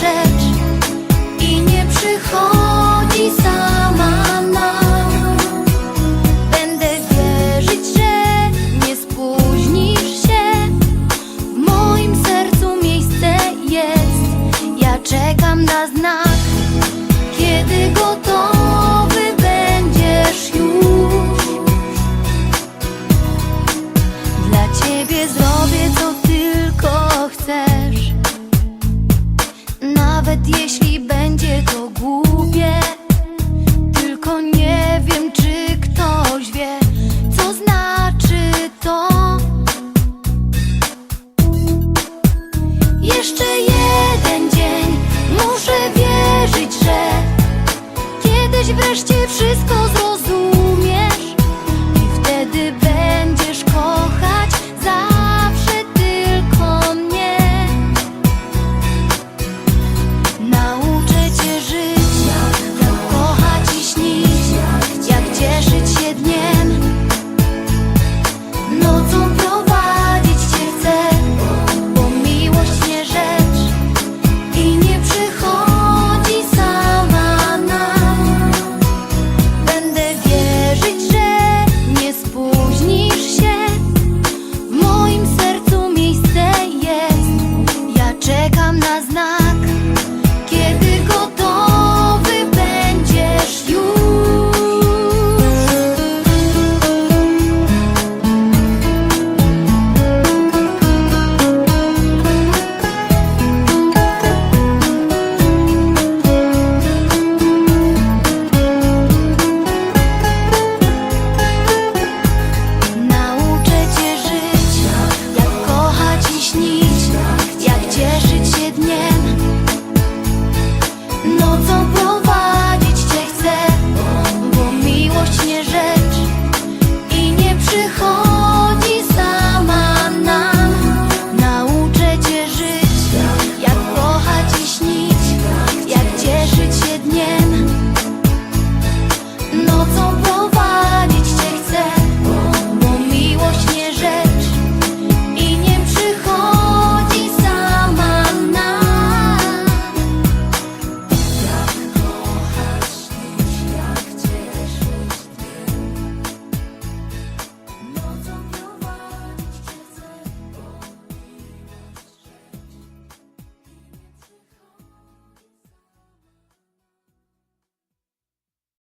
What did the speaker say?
rzecz i nie przychodzi sama nam. Będę wierzyć, że nie spóźnisz się. W moim sercu miejsce jest. Ja czekam na znak, kiedy gotowy. Nawet jeśli będzie to głupie знаю.